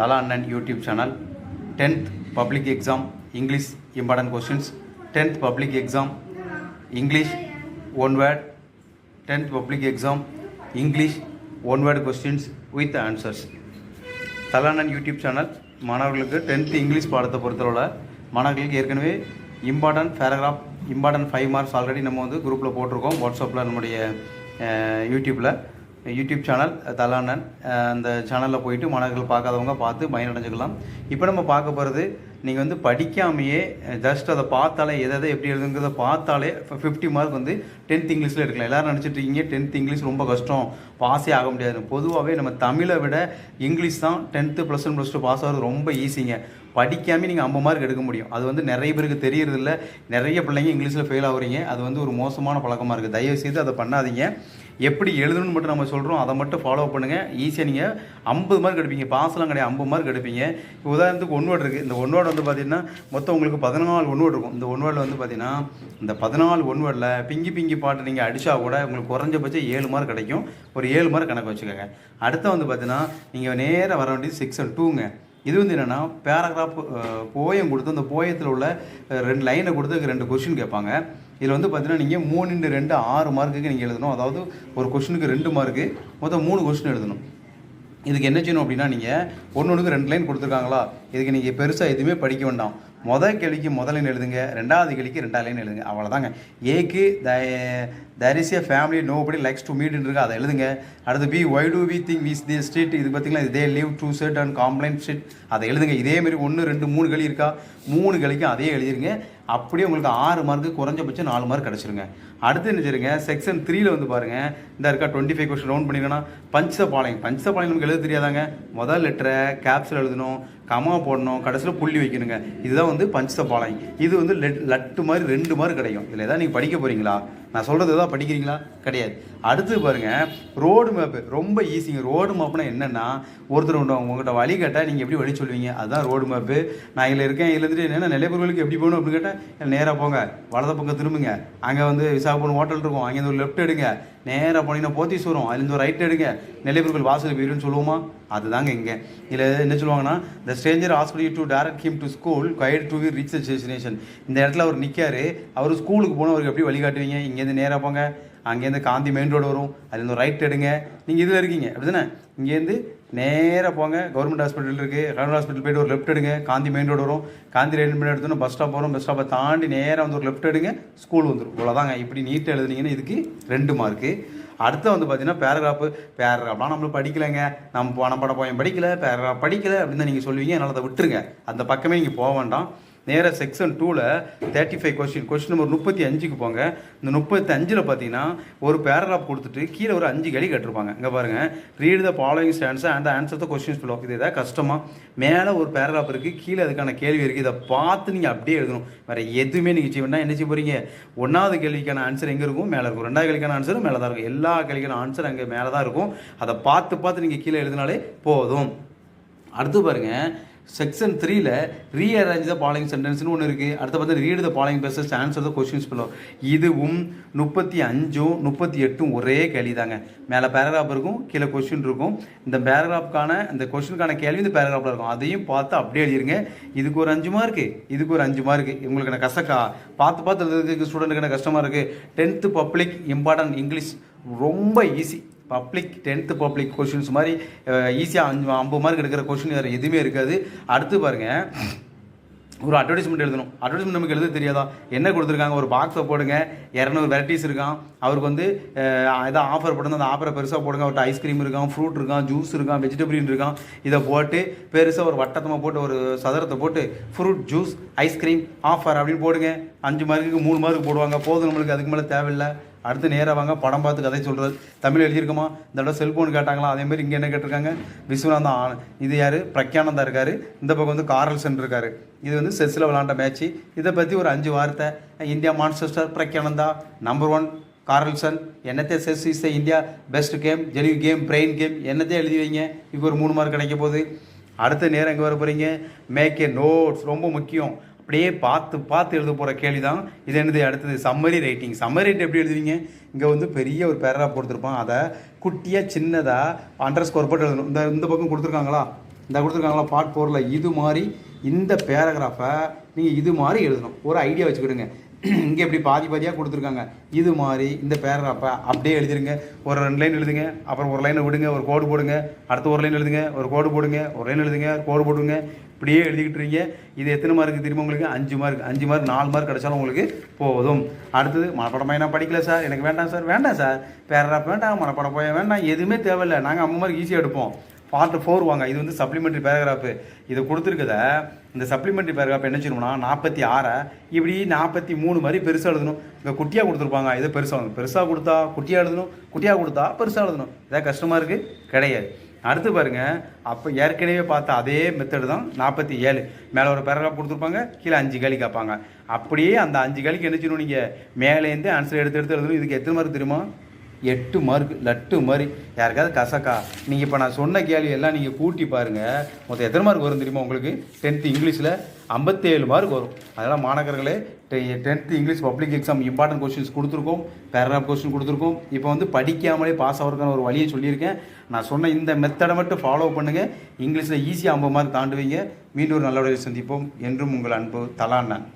Thala Annan YouTube channel. Tenth public exam English important questions tenth public exam English one word tenth public exam English one word questions with answers தலானன் YouTube channel. மாணவர்களுக்கு tenth English பாடத்தை பொறுத்தளவில் மாணவர்களுக்கு ஏற்கனவே important paragraph important five marks already நம்ம வந்து குரூப்பில் போட்டிருக்கோம். வாட்ஸ்அப்பில் நம்முடைய யூடியூப்பில் யூடியூப் சேனல் தலானன் அந்த சேனலில் போயிட்டு மாணவர்கள் பார்க்காதவங்க பார்த்து பயனடைஞ்சுக்கலாம். இப்போ நம்ம பார்க்க போகிறது நீங்கள் வந்து படிக்காமையே ஜஸ்ட் அதை பார்த்தாலே எதை எதை எப்படி எழுதுங்கிறத பார்த்தாலே ஃபிஃப்டி மார்க் வந்து டென்த் இங்கிலீஷில் எடுக்கலாம். எல்லோரும் நினச்சிட்டு இருக்கீங்க டென்த் இங்கிலீஷ் ரொம்ப கஷ்டம் பாஸே ஆக முடியாது பொதுவாகவே நம்ம தமிழை விட இங்கிலீஷ் தான் tenth plus one plus two pass ஆகிறது ரொம்ப ஈஸிங்க படிக்காமல் நீங்கள் ஐம்பது மார்க் எடுக்க முடியும். அது வந்து நிறைய பேருக்கு தெரியறதில்ல. நிறைய பிள்ளைங்க இங்கிலீஷில் ஃபெயில் ஆகுறீங்க. அது வந்து ஒரு மோசமான பழக்கமாக இருக்குது தயவு செய்து அதை பண்ணாதீங்க. எப்படி எழுதணும்னு மட்டும் நம்ம சொல்கிறோம் அதை மட்டும் ஃபாலோ பண்ணுங்கள் ஈஸியாக நீங்கள் ஐம்பது மார்க் எடுப்பீங்க. பாஸ்லாம் கிடையாது ஐம்பது மார்க் எடுப்பீங்க. இப்போ உதாரணத்துக்கு ஒன் வேர்டு இருக்குது இந்த ஒன் வேர்டு வந்து பார்த்தீங்கன்னா மொத்தம் உங்களுக்கு பதினாலு ஒன் வேர்டு இருக்கும். இந்த ஒன் வேர்டில் வந்து பார்த்தீங்கன்னா இந்த பதினாலு ஒன் வேர்டில் பிங்கி பிங்கி பாட்டு நீங்கள் அடித்தா கூட உங்களுக்கு குறைஞ்சபட்சம் ஏழு மார்க் கிடைக்கும். ஒரு ஏழு மார்க் கணக்கு வச்சுக்கோங்க. அடுத்த வந்து பார்த்தீங்கன்னா நீங்கள் நேராக வர வேண்டியது சிக்ஸ் அண்ட் டூங்க இது வந்து என்னென்னா பேராகிராஃப் போயம் கொடுத்து அந்த போயத்தில் உள்ள ரெண்டு லைனை கொடுத்து ரெண்டு கொஷின் கேட்பாங்க. இதில் வந்து பார்த்தீங்கன்னா நீங்கள் மூணு இன்டு ரெண்டு ஆறு மார்க்குக்கு நீங்கள் எழுதணும். அதாவது ஒரு கொஷினுக்கு ரெண்டு மார்க்கு மொத்தம் மூணு கொஷின் எழுதணும். இதுக்கு என்ன செய்யணும் அப்படின்னா நீங்கள் ஒன்று ஒன்றுக்கு ரெண்டு லைன் கொடுத்துருக்காங்களா? இதுக்கு நீங்கள் பெருசாக எதுவுமே படிக்க வேண்டாம். மொதல் கேள்விக்கு முதல் லைன் எழுதுங்க ரெண்டாவது கேள்விக்கு ரெண்டாவது லைன் எழுதுங்க. அவ்வளோதாங்க ஏக்கு the there is a family nobody likes to meet இருக்கு. அதை எழுதுங்க. அடுத்து B why do we think this the street இது பார்த்தீங்கன்னா இதே leave to set and complaint street அதை எழுதுங்க. இதே மாதிரி ஒன்று ரெண்டு மூணு களி இருக்கா? மூணு களிக்கும் அதே எழுதிருங்க. அப்படியே உங்களுக்கு ஆறு மார்க்கு குறைஞ்சபட்சம் நாலு மார்க் கிடச்சிருங்க. அடுத்து என்ன செய்யுங்க செக்ஷன் த்ரீயில் வந்து பாருங்க. இந்த இருக்கா டுவெண்ட்டி ஃபைவ் கொஸ்டின் ரவுண்ட் பண்ணிங்கன்னா பஞ்சபாளையம். பஞ்சபாளையம் நமக்கு எழுத தெரியாதாங்க? முதல் லெட்டரை கேப்ஸில் எழுதணும் கமா போடணும் கடைசியில் புள்ளி வைக்கணுங்க. இதுதான் வந்து பஞ்சபாளையம். இது வந்து லெட் லட்டு மாதிரி ரெண்டு மார்க் கிடைக்கும். இதில் ஏதாவது நீங்கள் படிக்க போகிறீங்களா நான் சொல்கிறது ஏதோ படிக்கிறீங்களா? கிடையாது. அடுத்து பாருங்கள் ரோடு மேப்பு ரொம்ப ஈஸிங்க ரோடு மேப்னா என்னென்னா ஒருத்தர் உண்டு உங்கள்கிட்ட வழி கேட்டால் நீங்கள் எப்படி வழி சொல்லுவீங்க? அதுதான் ரோடு மேப்பு நான் இதில் இருக்கேன் இதில் இருந்துட்டு என்னென்ன நிலைப்பொருளுக்கு எப்படி போகணும் அப்படின்னு கேட்டால் நேராக போங்க. வலது பக்கம் திரும்புங்க. அங்கே வந்து விசாகப்பட்டினம் ஹோட்டல் இருக்கும். அங்கேருந்து ஒரு லெஃப்ட் எடுங்க. நேராக போனீங்கன்னா போத்தீஸ்வரம். அதுலேருந்து ஒரு ரைட் எடுங்க. நிலைப்பொருள் வாசல் வீடுன்னு சொல்லுவோமா? அதுதாங்க இங்கே. இதில் என்ன சொல்லுவாங்கன்னா the stranger hospital to direct him to school guide to reach destination இந்த இடத்துல அவர் நிற்காரு அவர் ஸ்கூலுக்கு போனவருக்கு எப்படி வழிகாட்டுவீங்க? இங்கேருந்து நேராக போங்க. அங்கேருந்து காந்தி மெயின் ரோடு வரும். அதுலேருந்து ரைட் எடுங்க. நீங்கள் இதில் இருக்கீங்க. அப்படி தானே இங்கேருந்து நேராக போங்க. கவர்மெண்ட் ஹாஸ்பிட்டல் இருக்குது கவர்மெண்ட் ஹாஸ்பிட்டல் போயிட்டு ஒரு லெஃப்ட் எடுங்க. காந்தி மெயின் ரோடு வரும். காந்தி ரைட் பண்ணி எடுத்தோன்னா பஸ் ஸ்டாப் வரும். பஸ் ஸ்டாப்பை தாண்டி நேராக வந்து ஒரு லெஃப்ட் எடுங்க. ஸ்கூல் வந்துடும் இவ்வளோதாங்க இப்படி நீட்டாக எழுதுனீங்கன்னா இதுக்கு ரெண்டு மார்க்கு அடுத்து வந்து பார்த்தீங்கன்னா பேராகிராஃபு பேராகிராஃப்லாம் நம்மளும் படிக்கலைங்க. நம்ம பணம் படம் போய் படிக்கலை. பேராகிராஃப் படிக்கலை. அப்படின்னு தான் நீங்கள் சொல்லுவீங்க. அதனால் அதை விட்டுருங்க. அந்த பக்கமே நீங்கள் போக வேண்டாம். நேராக செக்ஷன் டூவில் thirty five question question number முப்பத்தி அஞ்சுக்கு போங்க. இந்த முப்பத்தி அஞ்சில் பார்த்தீங்கன்னா ஒரு பேராகிராஃப் கொடுத்துட்டு கீழே ஒரு அஞ்சு கடி கட்டிருப்பாங்க. இங்கே பாருங்கள் read the following stanza and answer the questions below இது எதாவது கஷ்டமாக மேலே ஒரு பேராகிராஃப் இருக்குது கீழே அதுக்கான கேள்வி இருக்குது இதை பார்த்து நீங்கள் அப்படியே எழுதணும். வேறு எதுவுமே நீங்கள் செய்ய வேண்டாம். என்ன செய்ய போகிறீங்க ஒன்றாவது கேள்விக்கான ஆன்சர் எங்கே இருக்கும்? மேலே இருக்கும். ரெண்டாவது கேள்விக்கான ஆன்சரும் மேலே தான் இருக்கும். எல்லா கேள்விக்கான ஆன்சர் அங்கே மேலே தான் இருக்கும். அதை பார்த்து பார்த்து நீங்கள் கீழே எழுதினாலே போதும். அடுத்து பாருங்கள் செக்ஷன் த்ரீல ரீஅரேஞ்ச் த பாலிங் சென்டென்ஸ்னு ஒன்று இருக்குது அடுத்து பார்த்தா read the following best answer the questions below இதுவும் முப்பத்தி அஞ்சும் முப்பத்தி எட்டும் ஒரே கேள்வி தாங்க மேலே பேராகிராஃப் இருக்கும் கீழே கொஸ்டின் இருக்கும். இந்த பேராகிராஃப்கான இந்த கொஸ்டினுக்கான கேள்வி இந்த பேராகிராஃபில் இருக்கும். அதையும் பார்த்து அப்படியே எழுதிருங்க. இதுக்கு ஒரு அஞ்சு மார்க்கு இதுக்கு ஒரு அஞ்சு மார்க்கு உங்களுக்கு என்ன கசக்கா? பார்த்து பார்த்து எழுதுறதுக்கு ஸ்டூடெண்ட்டுக்கு என்ன கஷ்டமாக இருக்குது டென்த்து பப்ளிக் இம்பார்ட்டன்ட் இங்கிலீஷ் ரொம்ப easy public tenth public questions மாதிரி ஈஸியாக அஞ்சு ஐம்பது மார்க் எடுக்கிற கொஷின் வேறு எதுவுமே இருக்காது. அடுத்து பாருங்கள் ஒரு அட்வர்டைஸ்மெண்ட் எழுதணும். அட்வர்டைஸ்மெண்ட் நமக்கு எழுத தெரியாதா? என்ன கொடுத்துருக்காங்க? ஒரு பாக்ஸை போடுங்க. இரநூறு வெரைட்டிஸ் இருக்கான் அவருக்கு வந்து எதாவது ஆஃபர் போடுங்க அந்த ஆஃபரை பெருசாக போடுங்க. அவர்கிட்ட ஐஸ்கிரீம் இருக்கான் ஃப்ரூட் இருக்கான் ஜூஸ் இருக்கான் வெஜிடபிள் இருக்கான் இதை போட்டு பெருசாக ஒரு வட்டத்தமாக போட்டு ஒரு சதுரத்தை போட்டு ஃப்ரூட் ஜூஸ் ஐஸ்கிரீம் ஆஃபர் அப்படின்னு போடுங்க. அஞ்சு மார்க்குக்கு மூணு மார்க் போடுவாங்க. போதும் நம்மளுக்கு. அதுக்கு மேலே தேவையில்லை. அடுத்து நேராக வாங்க படம் பார்த்து கதை சொல்கிறது தமிழ் எழுதியிருக்கோமா? இந்த தடவை செல்ஃபோன் கேட்டாங்களா? அதே மாதிரி இங்கே என்ன கேட்டிருக்காங்க? விஸ்வநாதன் ஆன இது யார்? பிரக்யானந்தா இருக்கார். இந்த பக்கம் வந்து கார்ல்சன் இருக்கார். இது வந்து செஸ்ஸில் விளாண்ட மேட்ச்சு இதை பற்றி ஒரு அஞ்சு வார்த்தை. India Manchester Praggnanandhaa number one Carlsen என்னத்தை chess is India best game genie game brain game என்னத்தை எழுதி வைங்க? இப்போ ஒரு மூணு மார்க் கிடைக்க போகுது. அடுத்த நேரம் எங்கே வர போகிறீங்க மேக் ஏ நோட்ஸ் ரொம்ப முக்கியம். அப்படியே பார்த்து பார்த்து எழுத போகிற கேள்வி தான் இது என்னது அடுத்தது சம்மரி ரைட்டிங் சம்மரி ரைட் எப்படி எழுதுவீங்க? இங்கே வந்து பெரிய ஒரு பேராக கொடுத்துருப்பான் அதை குட்டியாக சின்னதாக அண்டர் ஸ்கோர் போட்டு எழுதணும். இந்த இந்த பக்கம் கொடுத்துருக்காங்களா? இந்த கொடுத்துருக்காங்களா? பார்ட் ஃபோரில் இது மாதிரி இந்த பேராகிராஃபை நீங்கள் இது மாதிரி எழுதணும். ஒரு ஐடியா வச்சுக்கிடுங்க. இங்கே இப்படி பாதி பாதியாக கொடுத்துருக்காங்க. இது மாதிரி இந்த பேராகிராஃபை அப்படியே எழுதிருங்க. ஒரு ரெண்டு லைன் எழுதுங்க. அப்புறம் ஒரு லைனை விடுங்க. ஒரு கோடு போடுங்க. அடுத்து ஒரு லைன் எழுதுங்க. ஒரு கோடு போடுங்க. ஒரு லைன் எழுதுங்க. கோடு போடுங்க. இப்படியே எழுதிக்கிட்டு இருக்கீங்க. இது எத்தனை மார்க் திரும்ப உங்களுக்கு? அஞ்சு மார்க் அஞ்சு மார்க் நாலு மார்க் கிடைச்சாலும் உங்களுக்கு போதும். அடுத்தது மனப்படமாக நான் படிக்கல சார் எனக்கு வேண்டாம் சார் வேண்டாம் சார் பேரராப் வேண்டாம். மனப்படம் போய வேண்டாம். எதுவுமே தேவையில்லை. நாங்கள் அம்மா மாதிரி ஈஸியாக எடுப்போம். பார்ட் ஃபோர் வாங்க. இது வந்து சப்ளிமெண்ட்ரி பேராகிராஃபு இது கொடுத்துருக்கத. இந்த சப்ளிமெண்ட்ரி பேராகிராஃப் என்ன செய்யணும்னா நாற்பத்தி ஆறை இப்படி நாற்பத்தி மூணு மாதிரி பெருசாக எழுதணும். இங்கே குட்டியாக கொடுத்துருப்பாங்க. இதை பெருசாக பெருசாக கொடுத்தா குட்டியாக எழுதணும். குட்டியாக கொடுத்தா பெருசாக எழுதணும். இதாக கஷ்டமாக இருக்குது கிடையாது. அடுத்து பாருங்கள் அப்போ ஏற்கனவே பார்த்த அதே மெத்தடு தான் நாற்பத்தி ஏழு. மேலே ஒரு பேராகிராஃப் கொடுத்துருப்பாங்க. கீழே அஞ்சு கேள்வி கேட்பாங்க. அப்படியே அந்த அஞ்சு கேள்விக்கு என்ன செய்யணும் நீங்கள் மேலேருந்து ஆன்சர் எடுத்து எடுத்து எழுதணும். இதுக்கு எத்தனை மார்க் தெரியுமா? எட்டு மார்க் லட்டு மாதிரி. யாருக்காவது கசக்கா. நீங்கள் இப்போ நான் சொன்ன கேள்வி எல்லாம் நீங்கள் கூட்டி பாருங்கள் மொத்தம் எத்தனை மார்க் வரும் தெரியுமா உங்களுக்கு? டென்த்து இங்கிலீஷில் ஐம்பத்தேழு மார்க் வரும். அதெல்லாம் மாணவர்களே tenth English public exam important questions கொடுத்துருக்கோம். பேராகிராஃப் கொஸ்டின் கொடுத்துருக்கோம். இப்போ வந்து படிக்காமலே பாஸ் ஆகிறதுக்கான ஒரு வழியை சொல்லியிருக்கேன். நான் சொன்ன இந்த மெத்தடை மட்டும் ஃபாலோ பண்ணுங்கள் இங்கிலீஷில் ஈஸியாக ஐம்பது மார்க் தாண்டுவீங்க. மீண்டும் ஒரு நல்ல சந்திப்போம். என்றும் உங்கள் அன்பு தலாண்ணன்.